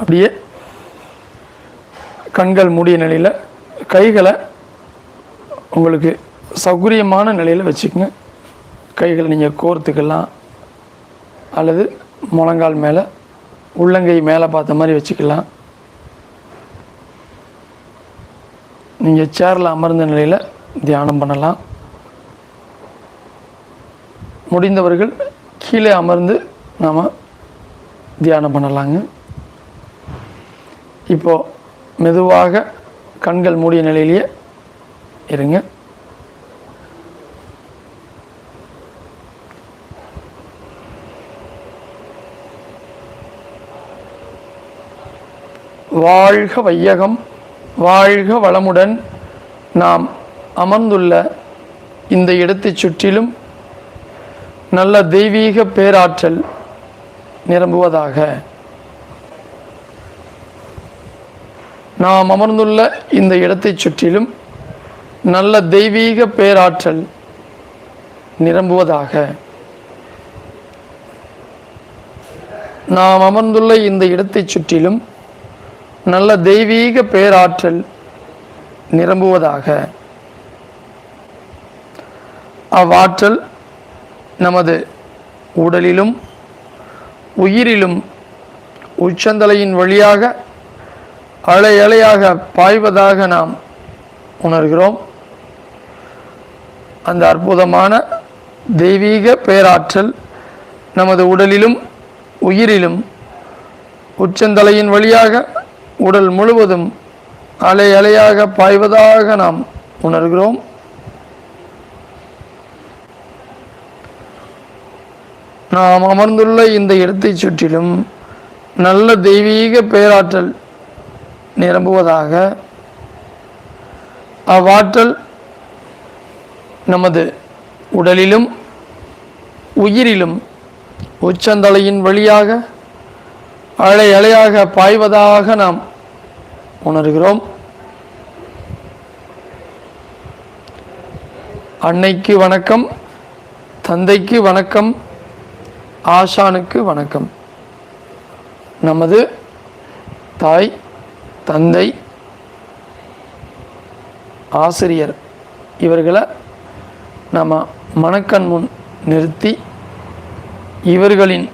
அப்படியே கண்கள் மூடிய நிலையில் கைகளை உங்களுக்கு சௌகரியமான நிலையில் வச்சுக்கோங்க. கைகளை நீங்கள் கோர்த்துக்கலாம். அல்லது முழங்கால் மேலே உள்ளங்கை மேலே பார்த்த மாதிரி வச்சுக்கலாம். நீங்கள் சேரில் அமர்ந்த நிலையில் தியானம் பண்ணலாம். முடிந்தவர்கள் கீழே அமர்ந்து நாம் தியானம் பண்ணலாங்க. இப்போ மெதுவாக கண்கள் மூடிய நிலையிலேயே இருங்க. வாழ்க வையகம் வாழ்க வளமுடன் நாம் அமர்ந்துள்ள இந்த இடத்தைச் சுற்றிலும் நல்ல தெய்வீக பேராற்றல் நிரம்புவதாக. நாம் அமர்ந்துள்ள இந்த இடத்தைச் சுற்றிலும் நல்ல தெய்வீக பேராற்றல் நிரம்புவதாக. நாம் அமர்ந்துள்ள இந்த இடத்தைச் சுற்றிலும் நல்ல தெய்வீக பேராற்றல் நிரம்புவதாக. அவ்வாற்றல் நமது உடலிலும் உயிரிலும் உச்சந்தலையின் வழியாக அலை அலையாக பாய்வதாக நாம் உணர்கிறோம். அந்த அற்புதமான தெய்வீக பேராற்றல் நமது உடலிலும் உயிரிலும் உச்சந்தலையின் வழியாக உடல் முழுவதும் அலை அலையாக பாய்வதாக நாம் உணர்கிறோம். நாம் அமர்ந்துள்ள இந்த இடத்தைச் சுற்றிலும் நல்ல தெய்வீக பேராற்றல் நிரம்புவதாக அவ்வாற்றல் நமது உடலிலும் உயிரிலும் உச்சந்தலையின் வழியாக அலை அலையாக பாய்வதாக நாம் உணர்கிறோம். அன்னைக்கு வணக்கம் தந்தைக்கு வணக்கம் ஆசானுக்கு வணக்கம். நமது தாய் தந்தை ஆசிரியர் இவர்களை நம்ம மனக்கண் முன் நிறுத்தி இவர்களின்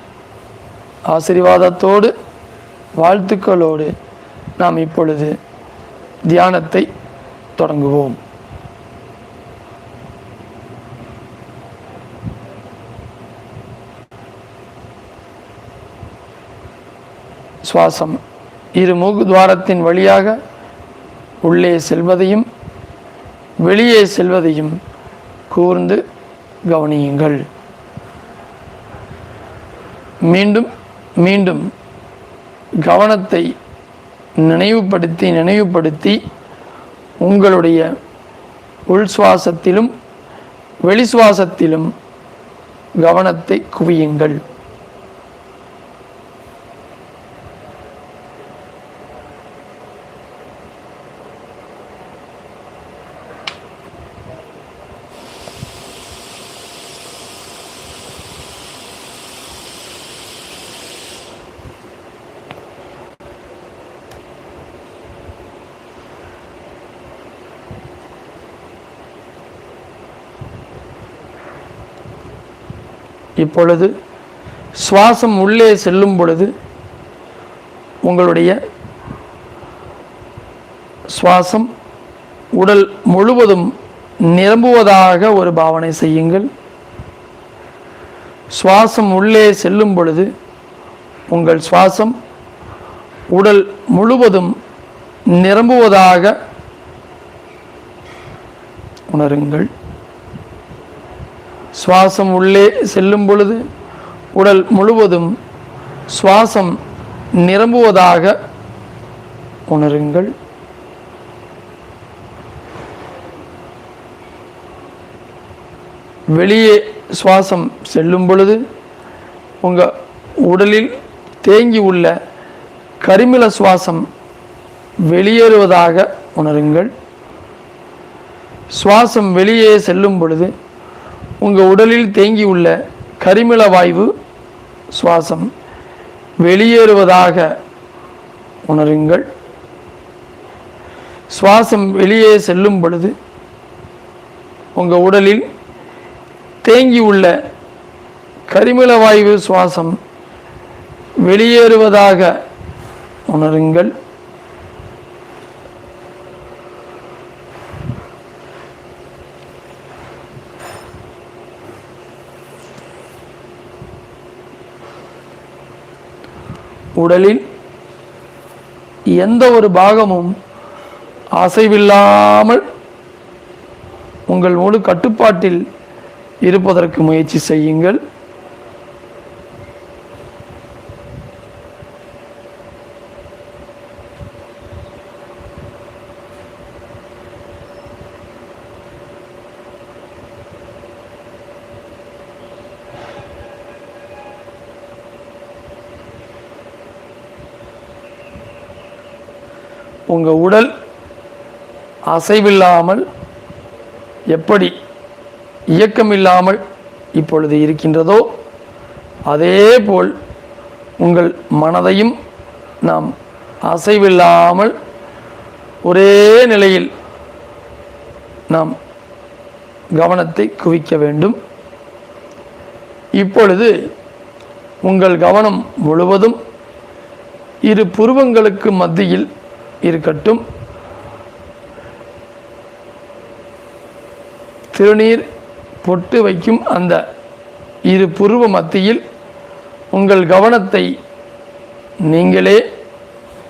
ஆசீர்வாதத்தோடு வாழ்த்துக்களோடு நாம் இப்பொழுது தியானத்தை தொடங்குவோம். சுவாசம். இரு மூக்கு துவாரத்தின் வழியாக உள்ளே செல்வதையும் வெளியே செல்வதையும் கூர்ந்து கவனியுங்கள். மீண்டும் மீண்டும் கவனத்தை நினைவுபடுத்தி நினைவுபடுத்தி உங்களுடைய உள் சுவாசத்திலும் வெளி சுவாசத்திலும் கவனத்தை குவியுங்கள். இப்பொழுது சுவாசம் உள்ளே செல்லும் பொழுது உங்களுடைய சுவாசம் உடல் முழுவதும் நிரம்புவதாக ஒரு பாவனை செய்யுங்கள். சுவாசம் உள்ளே செல்லும் பொழுது உங்கள் சுவாசம் உடல் முழுவதும் நிரம்புவதாக உணருங்கள். சுவாசம் உள்ளே செல்லும் பொழுது உடல் முழுவதும் சுவாசம் நிரம்புவதாக உணருங்கள். வெளியே சுவாசம் செல்லும் பொழுது உங்கள் உடலில் தேங்கி உள்ள கரிமில சுவாசம் வெளியேறுவதாக உணருங்கள். சுவாசம் வெளியே செல்லும் பொழுது உங்கள் உடலில் தேங்கியுள்ள கரிமில வாய்வு சுவாசம் வெளியேறுவதாக உணருங்கள். சுவாசம் வெளியே செல்லும் பொழுது உங்கள் உடலில் தேங்கியுள்ள உள்ள வாயு சுவாசம் வெளியேறுவதாக உணருங்கள். உடலில் எந்த ஒரு பாகமும் அசைவில்லாமல் உங்கள் முழு கட்டுப்பாட்டில் இருப்பதற்கு முயற்சி செய்யுங்கள். உங்கள் உடல் அசைவில்லாமல் எப்படி இயக்கமில்லாமல் இப்பொழுது இருக்கின்றதோ அதேபோல் உங்கள் மனதையும் நாம் அசைவில்லாமல் ஒரே நிலையில் நாம் கவனத்தை குவிக்க வேண்டும். இப்பொழுது உங்கள் கவனம் முழுவதும் இரு புருவங்களுக்கு மத்தியில் இருக்கட்டும். திருநீர் பொட்டு வைக்கும் அந்த இரு புருவ மத்தியில் உங்கள் கவனத்தை நீங்களே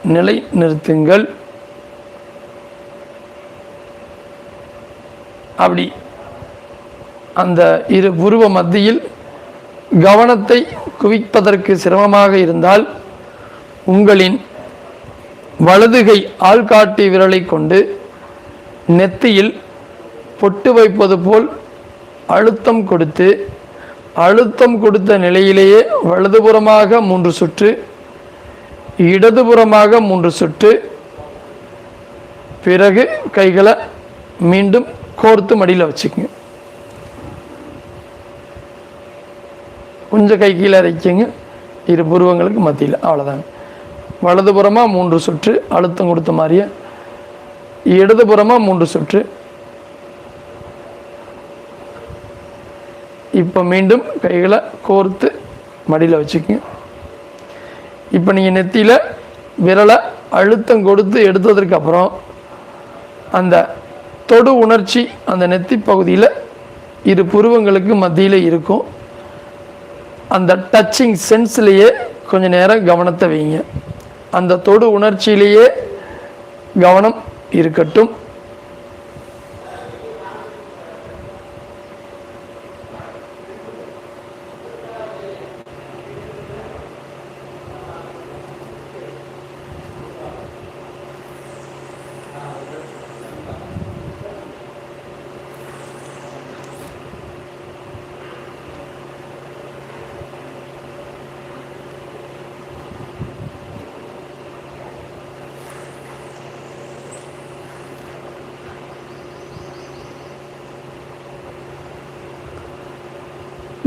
நிலை நிறுத்துங்கள் அப்படி அந்த இரு புருவ மத்தியில் கவனத்தை குவிப்பதற்கு சிரமமாக இருந்தால் உங்களின் வலதுகை ஆள்காட்டி விரலை கொண்டு நெத்தியில் பொட்டு வைப்பது போல் அழுத்தம் கொடுத்து அழுத்தம் கொடுத்த நிலையிலேயே வலதுபுறமாக மூன்று சுற்று இடதுபுறமாக மூன்று சுற்று. பிறகு கைகளை மீண்டும் கோர்த்து மடியில் வச்சுக்கோங்க. கொஞ்சம் கை கீழே இறக்கிங்க இரு புருவங்களுக்கு மத்தியில். அவ்வளோதாங்க வலதுபுறமாக மூன்று சுற்று அழுத்தம் கொடுத்த மாதிரியே. இடதுபுறமாக மூன்று சுற்று. இப்போ மீண்டும் கைகளை கோர்த்து மடியில் வச்சுக்கோங்க. இப்போ நீங்கள் நெத்தியில் விரலை அழுத்தம் கொடுத்து எடுத்ததற்கு அப்புறம் அந்த தொடு உணர்ச்சி அந்த நெத்தி பகுதியில் இரு புருவங்களுக்கு மத்தியில் இருக்கும். அந்த டச்சிங் சென்ஸ்லேயே கொஞ்சம் நேரம் கவனத்தை வைங்க. அந்த தொடு உணர்ச்சியிலேயே கவனம் இருக்கட்டும்.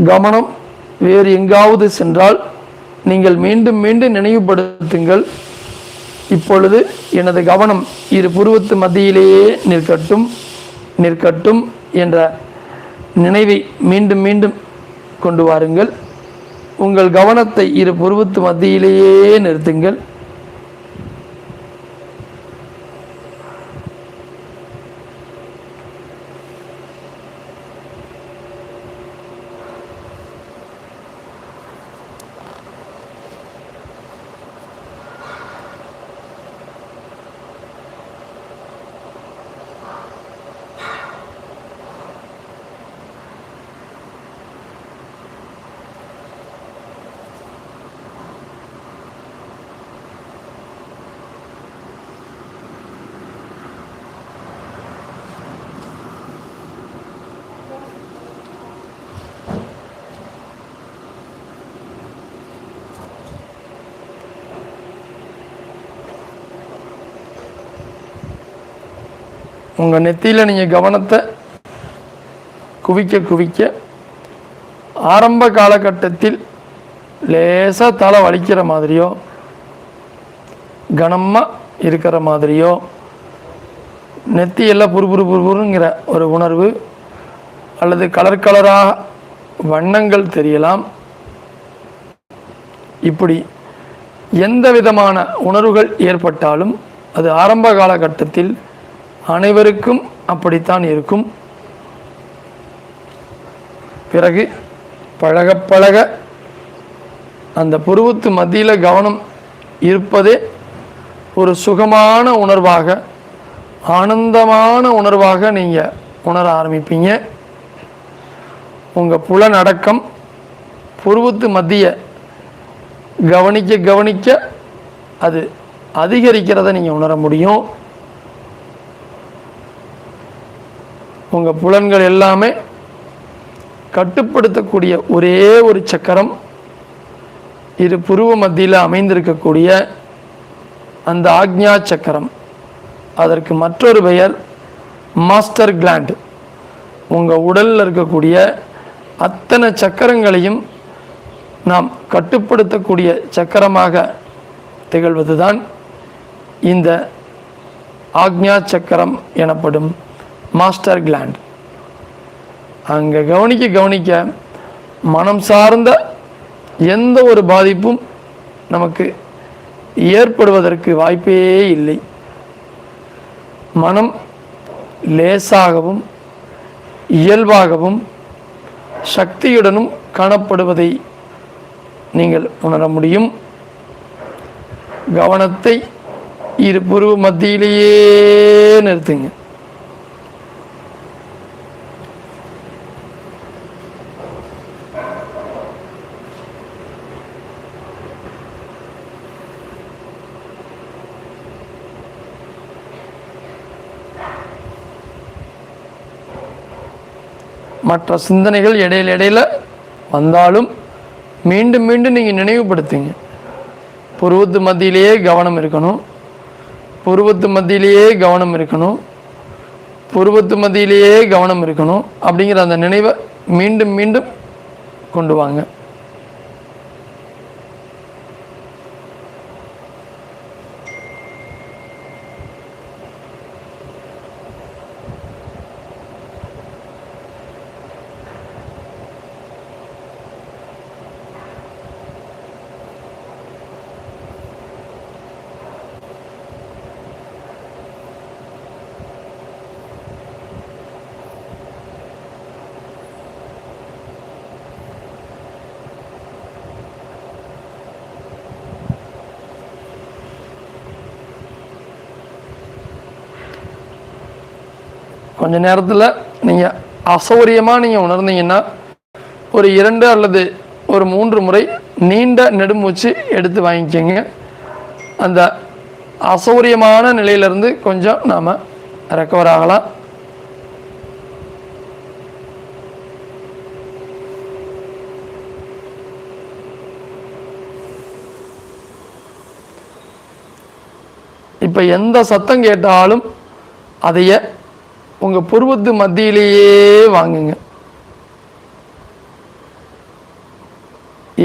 கவனம் வேறு எங்காவது சென்றால் நீங்கள் மீண்டும் மீண்டும் நினைவுபடுத்துங்கள். இப்பொழுது எனது கவனம் இரு புருவத்து மத்தியிலேயே நிற்கட்டும் நிற்கட்டும் என்ற நினைவை மீண்டும் மீண்டும் கொண்டு வாருங்கள். உங்கள் கவனத்தை இரு புருவத்து மத்தியிலேயே நிறுத்துங்கள். உங்கள் நெத்தியில் நீங்கள் கவனத்தை குவிக்க குவிக்க ஆரம்ப காலகட்டத்தில் லேசாக தலை வலிக்கிற மாதிரியோ கனமாக இருக்கிற மாதிரியோ நெத்தியெல்லாம் புறுபுறு புறுபுறுங்கிற ஒரு உணர்வு அல்லது கலர் கலராக வண்ணங்கள் தெரியலாம். இப்படி எந்த விதமான உணர்வுகள் ஏற்பட்டாலும் அது ஆரம்ப காலகட்டத்தில் அனைவருக்கும் அப்படித்தான் இருக்கும். பிறகு பழக பழக அந்த புருவத்து மத்தியில் கவனம் இருப்பதே ஒரு சுகமான உணர்வாக ஆனந்தமான உணர்வாக நீங்கள் உணர ஆரம்பிப்பீங்க. உங்கள் புலனடக்கம் புருவத்து மத்திய கவனிக்க கவனிக்க அது அதிகரிக்கிறத நீங்கள் உணர முடியும். உங்கள் புலன்கள் எல்லாமே கட்டுப்படுத்தக்கூடிய ஒரே ஒரு சக்கரம் இரு புருவ மத்தியில் அமைந்திருக்கக்கூடிய அந்த ஆக்ஞா சக்கரம். அதற்கு மற்றொரு பெயர் மாஸ்டர் கிளாண்ட். உங்கள் உடலில் இருக்கக்கூடிய அத்தனை சக்கரங்களையும் நாம் கட்டுப்படுத்தக்கூடிய சக்கரமாக திகழ்வதுதான் இந்த ஆக்ஞா சக்கரம் எனப்படும். Master gland. அங்கே கவனிக்க கவனிக்க மனம் சார்ந்த எந்த ஒரு பாதிப்பும் நமக்கு ஏற்படுவதற்கு வாய்ப்பே இல்லை. மனம் லேசாகவும் இயல்பாகவும் சக்தியுடனும் காணப்படுவதை நீங்கள் உணர முடியும். கவனத்தை இரு புருவ மத்தியிலேயே நிறுத்துங்க. மற்ற சிந்தனைகள் இடையில இடையில் வந்தாலும் மீண்டும் மீண்டும் நீங்கள் நினைவுபடுத்துங்க. புருவத்து மத்தியிலேயே கவனம் இருக்கணும். புருவத்து மத்தியிலேயே கவனம் இருக்கணும். புருவத்து மத்தியிலேயே கவனம் இருக்கணும் அப்படிங்கிற அந்த நினைவை மீண்டும் மீண்டும் கொண்டு வாங்க. கொஞ்ச நேரத்தில் நீங்கள் அசௌரியமாக நீங்கள் உணர்ந்தீங்கன்னா ஒரு இரண்டு அல்லது ஒரு மூன்று முறை நீண்ட நெடுமூச்சு எடுத்து வாங்கிக்கோங்க. அந்த அசௌரியமான நிலையிலிருந்து கொஞ்சம் நாம் ரெக்கவர் ஆகலாம். இப்போ எந்த சத்தம் கேட்டாலும் அதைய உங்கள் புருவத்து மத்தியிலேயே வாங்குங்க.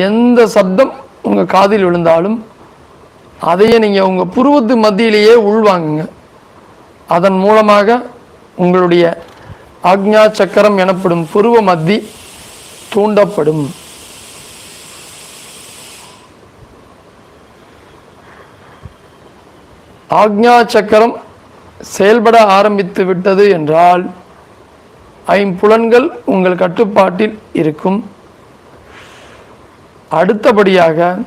எந்த சப்தம் உங்கள் காதில் விழுந்தாலும் அதையே நீங்கள் உங்கள் புருவத்து மத்தியிலேயே உள்வாங்குங்க. அதன் மூலமாக உங்களுடைய ஆக்ஞா சக்கரம் எனப்படும் புருவ மத்தி தூண்டப்படும். ஆக்ஞா சக்கரம் செயல்பட ஆரம்பித்து விட்டது என்றால் ஐம்புலன்கள் உங்கள் கட்டுப்பாட்டில் இருக்கும். அடுத்தபடியாக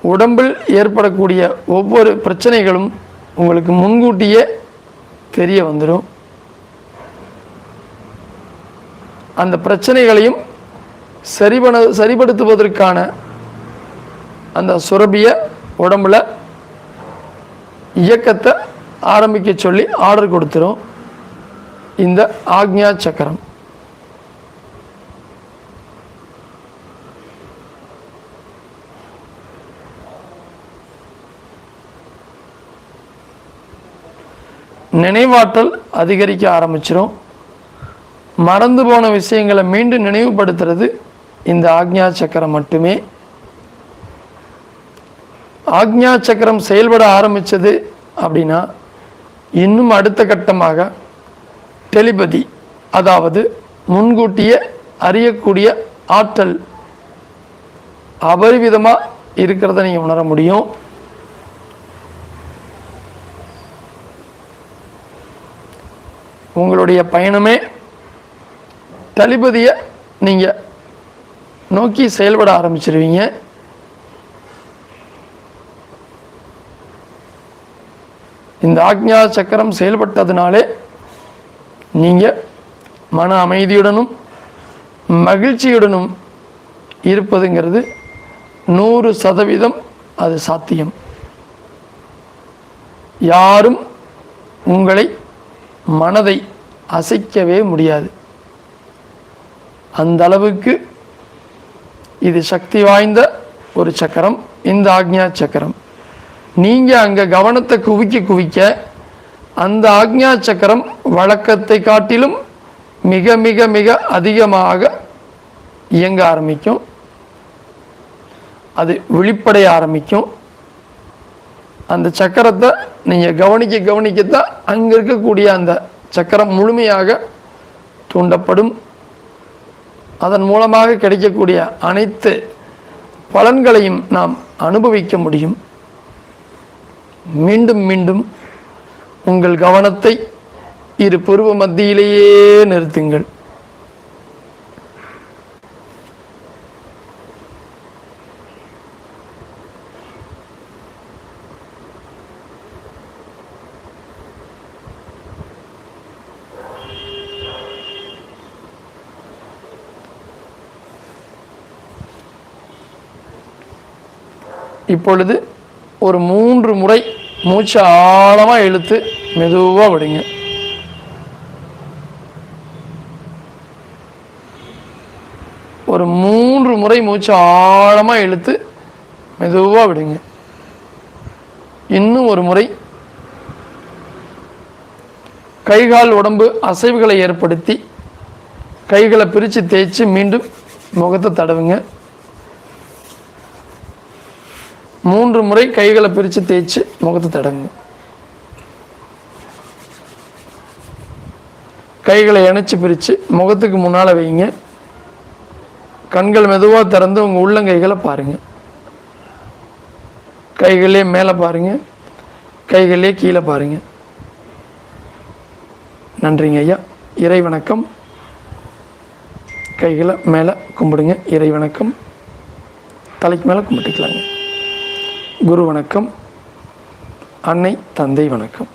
உடம்பில் ஏற்படக்கூடிய ஒவ்வொரு பிரச்சனைகளும் உங்களுக்கு முன்கூட்டியே தெரிய வந்துடும். அந்த பிரச்சனைகளையும் சரிபன சரிபடுத்துவதற்கான அந்த சுரபிய உடம்புல இயக்கத்தை ஆரம்பிக்க சொல்லி ஆர்டர் கொடுத்துரும். இந்த ஆக்ஞா சக்கரம். நினைவாற்றல் அதிகரிக்க ஆரம்பிச்சிரும். மறந்து போன விஷயங்களை மீண்டும் நினைவுபடுத்துறது இந்த ஆக்ஞா சக்கரம் மட்டுமே. ஆக்ஞா சக்கரம் செயல்பட ஆரம்பிச்சது அப்படின்னா இன்னும் அடுத்த கட்டமாக டெலிபதி அதாவது முன்கூட்டியே அறியக்கூடிய ஆற்றல் அபரிவிதமாக இருக்கிறத நீங்கள் உணர முடியும். உங்களுடைய பயணமே தளபதியை நீங்கள் நோக்கி செயல்பட ஆரம்பிச்சிருவீங்க. இந்த ஆக்ஞா சக்கரம் செயல்பட்டதுனாலே நீங்கள் மன அமைதியுடனும் மகிழ்ச்சியுடனும் இருப்பதுங்கிறது நூறு சதவீதம் அது சாத்தியம். யாரும் உங்களை மனதை அசைக்கவே முடியாது. அந்த அளவுக்கு இது சக்தி வாய்ந்த ஒரு சக்கரம் இந்த ஆக்ஞா சக்கரம். நீங்கள் அங்கே கவனத்தை குவிக்க குவிக்க அந்த ஆக்ஞா சக்கரம் வழக்கத்தை காட்டிலும் மிக மிக மிக அதிகமாக இயங்க ஆரம்பிக்கும். அது வெளிப்படைய ஆரம்பிக்கும். அந்த சக்கரத்தை நீங்கள் கவனிக்க கவனிக்கத்தான் அங்கே இருக்கக்கூடிய அந்த சக்கரம் முழுமையாக தூண்டப்படும். அதன் மூலமாக கிடைக்கக்கூடிய அனைத்து பலன்களையும் நாம் அனுபவிக்க முடியும். மீண்டும் மீண்டும் உங்கள் கவனத்தை இரு பருவ மத்தியிலேயே நிறுத்துங்கள். இப்பொழுது ஒரு மூன்று முறை மூச்சு ஆழமாக இழுத்து மெதுவாக விடுங்க. ஒரு மூன்று முறை மூச்சு ஆழமாக இழுத்து மெதுவாக விடுங்க. இன்னும் ஒரு முறை. கைகால் உடம்பு அசைவுகளை ஏற்படுத்தி கைகளை பிரித்து தேய்ச்சி மீண்டும் முகத்தை தடவுங்க. மூன்று முறை கைகளை பிரித்து தேய்ச்சி முகத்தை தடங்குங்க கைகளை இணைச்சி பிரித்து முகத்துக்கு முன்னால் வைங்க. கண்கள் மெதுவாக திறந்து உங்கள் உள்ளங்கைகளை பாருங்கள் கைகளே மேலே பாருங்கள் கைகளே கீழே பாருங்கள் நன்றிங்க ஐயா. இறை வணக்கம். கைகளை மேலே கும்பிடுங்க. இறை வணக்கம். தலைக்கு மேலே கும்பிட்டுக்கலாங்க. குரு வணக்கம். அன்னை தந்தை வணக்கம்.